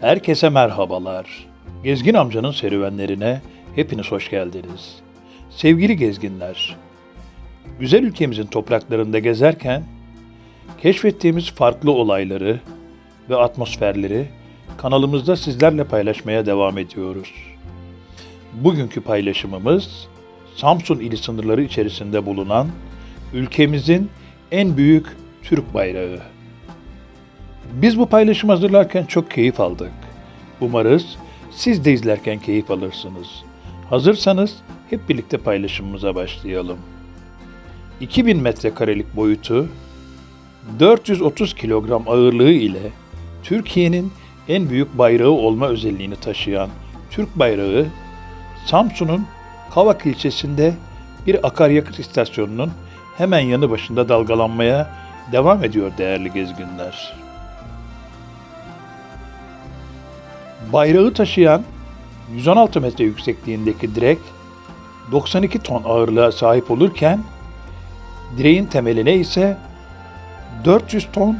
Herkese merhabalar. Gezgin amcanın serüvenlerine hepiniz hoş geldiniz. Sevgili gezginler, güzel ülkemizin topraklarında gezerken keşfettiğimiz farklı olayları ve atmosferleri kanalımızda sizlerle paylaşmaya devam ediyoruz. Bugünkü paylaşımımız Samsun ili sınırları içerisinde bulunan ülkemizin en büyük Türk bayrağı. Biz bu paylaşımı hazırlarken çok keyif aldık. Umarız siz de izlerken keyif alırsınız. Hazırsanız hep birlikte paylaşımımıza başlayalım. 2000 metrekarelik boyutu, 430 kilogram ağırlığı ile Türkiye'nin en büyük bayrağı olma özelliğini taşıyan Türk bayrağı, Samsun'un Kavak ilçesinde bir akaryakıt istasyonunun hemen yanı başında dalgalanmaya devam ediyor değerli gezginler. Bayrağı taşıyan 116 metre yüksekliğindeki direk 92 ton ağırlığa sahip olurken direğin temeline ise 400 ton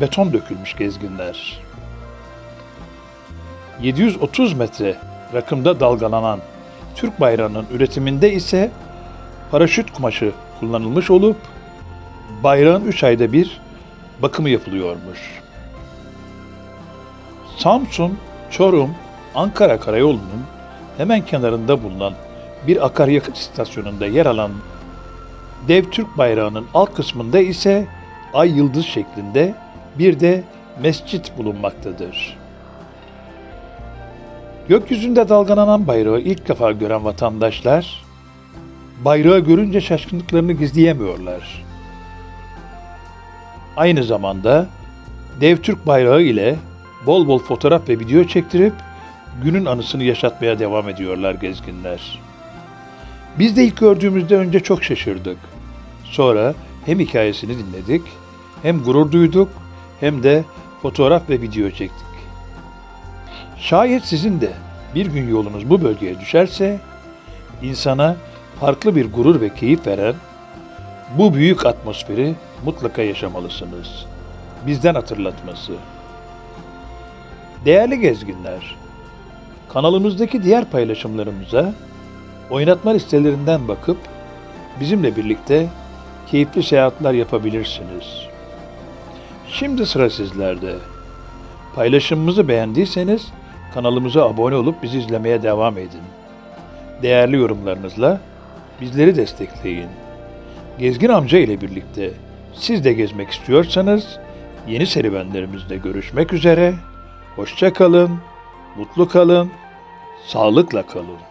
beton dökülmüş gezginler. 730 metre rakımda dalgalanan Türk bayrağının üretiminde ise paraşüt kumaşı kullanılmış olup bayrağın 3 ayda bir bakımı yapılıyormuş. Samsun, Çorum, Ankara Karayolu'nun hemen kenarında bulunan bir akaryakıt istasyonunda yer alan dev Türk bayrağının alt kısmında ise ay yıldız şeklinde bir de mescit bulunmaktadır. Gökyüzünde dalgalanan bayrağı ilk defa gören vatandaşlar bayrağı görünce şaşkınlıklarını gizleyemiyorlar. Aynı zamanda dev Türk bayrağı ile bol bol fotoğraf ve video çektirip günün anısını yaşatmaya devam ediyorlar gezginler. Biz de ilk gördüğümüzde önce çok şaşırdık. Sonra hem hikayesini dinledik, hem gurur duyduk, hem de fotoğraf ve video çektik. Şayet sizin de bir gün yolunuz bu bölgeye düşerse, insana farklı bir gurur ve keyif veren bu büyük atmosferi mutlaka yaşamalısınız. Bizden hatırlatması. Değerli gezginler, kanalımızdaki diğer paylaşımlarımıza oynatma listelerinden bakıp bizimle birlikte keyifli seyahatler yapabilirsiniz. Şimdi sıra sizlerde. Paylaşımımızı beğendiyseniz kanalımıza abone olup bizi izlemeye devam edin. Değerli yorumlarınızla bizleri destekleyin. Gezgin amca ile birlikte siz de gezmek istiyorsanız yeni serüvenlerimizde görüşmek üzere. Hoşça kalın, mutlu kalın, sağlıkla kalın.